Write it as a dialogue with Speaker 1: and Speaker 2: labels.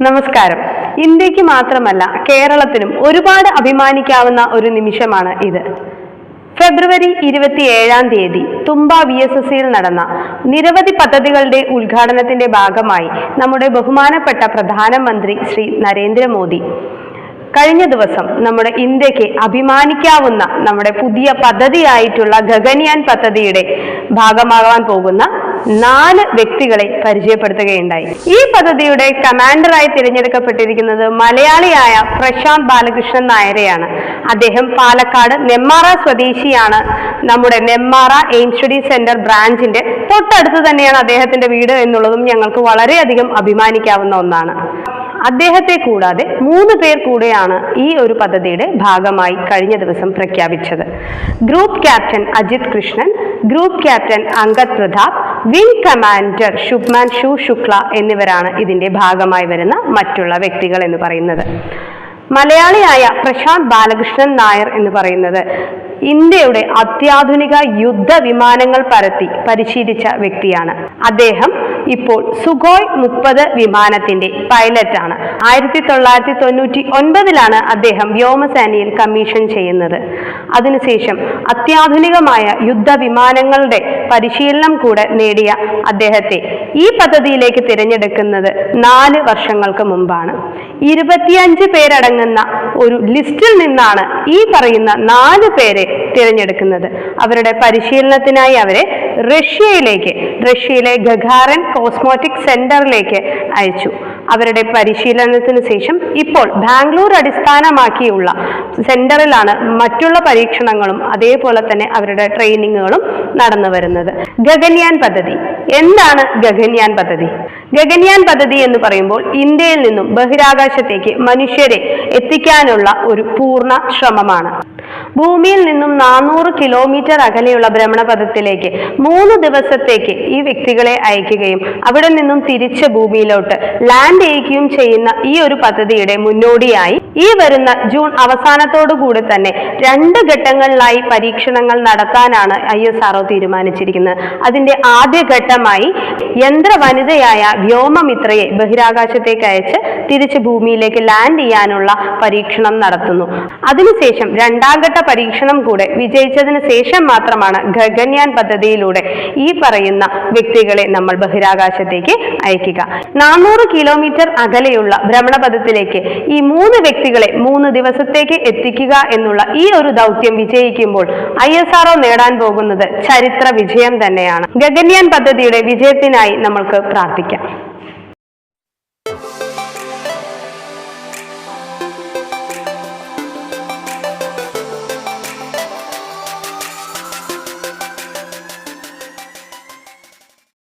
Speaker 1: നമസ്കാരം. ഇന്ത്യയ്ക്ക് മാത്രമല്ല കേരളത്തിനും ഒരുപാട് അഭിമാനിക്കാവുന്ന ഒരു നിമിഷമാണ് ഇത്. ഫെബ്രുവരി ഇരുപത്തിയേഴാം തീയതി തുമ്പ വി എസ് എസ് സിയിൽ നടന്ന നിരവധി പദ്ധതികളുടെ ഉദ്ഘാടനത്തിന്റെ ഭാഗമായി നമ്മുടെ ബഹുമാനപ്പെട്ട പ്രധാനമന്ത്രി ശ്രീ നരേന്ദ്രമോദി കഴിഞ്ഞ ദിവസം നമ്മുടെ ഇന്ത്യയ്ക്ക് അഭിമാനിക്കാവുന്ന നമ്മുടെ പുതിയ പദ്ധതിയായിട്ടുള്ള ഗഗൻയാൻ പദ്ധതിയുടെ ഭാഗമാകാൻ പോകുന്ന നാല് വ്യക്തികളെ പരിചയപ്പെടുത്തുകയുണ്ടായി. ഈ പദ്ധതിയുടെ കമാൻഡറായി തിരഞ്ഞെടുക്കപ്പെട്ടിരിക്കുന്നത് മലയാളിയായ പ്രശാന്ത് ബാലകൃഷ്ണൻ നായരെയാണ്. അദ്ദേഹം പാലക്കാട് നെമ്മാറ സ്വദേശിയാണ്. നമ്മുടെ നെമ്മാറ എയിം സ്റ്റഡി സെന്റർ ബ്രാഞ്ചിന്റെ തൊട്ടടുത്ത് തന്നെയാണ് അദ്ദേഹത്തിന്റെ വീട് എന്നുള്ളതും ഞങ്ങൾക്ക് വളരെയധികം അഭിമാനിക്കാവുന്ന ഒന്നാണ്. അദ്ദേഹത്തെ കൂടാതെ മൂന്ന് പേർ കൂടെയാണ് ഈ ഒരു പദ്ധതിയുടെ ഭാഗമായി കഴിഞ്ഞ ദിവസം പ്രഖ്യാപിച്ചത്. Group captain Ajit Krishnan group captain Angad Pratap wing commander Shubhman ഷു ശുക്ല എന്നിവരാണ് ഇതിന്റെ ഭാഗമായി വരുന്ന മറ്റുള്ള വ്യക്തികൾ എന്ന് പറയുന്നത്. മലയാളിയായ പ്രശാന്ത് ബാലകൃഷ്ണൻ നായർ എന്ന് പറയുന്നത് ഇന്ത്യയുടെ അത്യാധുനിക യുദ്ധ വിമാനങ്ങൾ പരത്തി പരിശീലിച്ച വ്യക്തിയാണ്. അദ്ദേഹം ഇപ്പോൾ സുഖോയ് മുപ്പത് വിമാനത്തിന്റെ പൈലറ്റാണ്. ആയിരത്തി തൊള്ളായിരത്തി തൊണ്ണൂറ്റി ഒൻപതിലാണ് അദ്ദേഹം വ്യോമസേനയിൽ കമ്മീഷൻ ചെയ്യുന്നത്. അതിനുശേഷം അത്യാധുനികമായ യുദ്ധ വിമാനങ്ങളുടെ പരിശീലനം കൂടെ നേടിയ അദ്ദേഹത്തെ ഈ പദ്ധതിയിലേക്ക് തിരഞ്ഞെടുക്കുന്നത് നാല് വർഷങ്ങൾക്ക് മുമ്പാണ്. ഇരുപത്തിയഞ്ച് പേരടങ്ങുന്ന ഒരു ലിസ്റ്റിൽ നിന്നാണ് ഈ പറയുന്ന നാല് പേരെ തിരഞ്ഞെടുക്കുന്നത്. അവരുടെ പരിശീലനത്തിനായി അവരെ റഷ്യയിലേക്ക് റഷ്യയിലെ ഗഗാറൻ കോസ്മോറ്റിക് സെന്ററിലേക്ക് അയച്ചു. അവരുടെ പരിശീലനത്തിന് ശേഷം ഇപ്പോൾ ബാംഗ്ലൂർ അടിസ്ഥാനമാക്കിയുള്ള സെന്ററിലാണ് മറ്റുള്ള പരീക്ഷണങ്ങളും അതേപോലെ തന്നെ അവരുടെ ട്രെയിനിങ്ങുകളും നടന്നു വരുന്നത് ഗഗൻയാൻ പദ്ധതി. എന്താണ് ഗഗൻയാൻ പദ്ധതി? ഗഗൻയാൻ പദ്ധതി എന്ന് പറയുമ്പോൾ ഇന്ത്യയിൽ നിന്നും ബഹിരാകാശത്തേക്ക് മനുഷ്യരെ എത്തിക്കാനുള്ള ഒരു പൂർണ ശ്രമമാണ്. ഭൂമിയിൽ നിന്നും നാനൂറ് കിലോമീറ്റർ അകലെയുള്ള ഭ്രമണപഥത്തിലേക്ക് മൂന്ന് ദിവസത്തേക്ക് ഈ വ്യക്തികളെ അയക്കുകയും അവിടെ നിന്നും തിരിച്ച് ഭൂമിയിലോട്ട് ലാൻഡ് ചെയ്യുകയും ചെയ്യുന്ന ഈ ഒരു പദ്ധതിയുടെ മുന്നോടിയായി ഈ വരുന്ന ജൂൺ അവസാനത്തോടു കൂടി തന്നെ രണ്ട് ഘട്ടങ്ങളിലായി പരീക്ഷണങ്ങൾ നടത്താനാണ് ഐ എസ് തീരുമാനിച്ചിരിക്കുന്നത്. അതിന്റെ ആദ്യ ഘട്ടമായി യന്ത്ര വനിതയായ വ്യോമമിത്രയെ ബഹിരാകാശത്തേക്ക് അയച്ച് തിരിച്ച് ഭൂമിയിലേക്ക് ലാൻഡ് ചെയ്യാനുള്ള പരീക്ഷണം നടത്തുന്നു. അതിനുശേഷം രണ്ടാം ഘട്ട പരീക്ഷണം കൂടെ വിജയിച്ചതിന് ശേഷം മാത്രമാണ് ഗഗൻയാൻ പദ്ധതിയിലൂടെ ഈ പറയുന്ന വ്യക്തികളെ നമ്മൾ ബഹിരാകാശത്തേക്ക് അയക്കുക. നാനൂറ് കിലോമീറ്റർ അകലെയുള്ള ഭ്രമണപഥത്തിലേക്ക് ഈ മൂന്ന് വ്യക്തികളെ മൂന്ന് ദിവസത്തേക്ക് എത്തിക്കുക എന്നുള്ള ഈ ഒരു ദൗത്യം വിജയിക്കുമ്പോൾ ഐ എസ് നേടാൻ പോകുന്നത് ചരിത്ര വിജയം തന്നെയാണ്. ഗഗൻയാൻ പദ്ധതിയുടെ വിജയത്തിനായി നമ്മൾക്ക് പ്രാർത്ഥിക്കാം.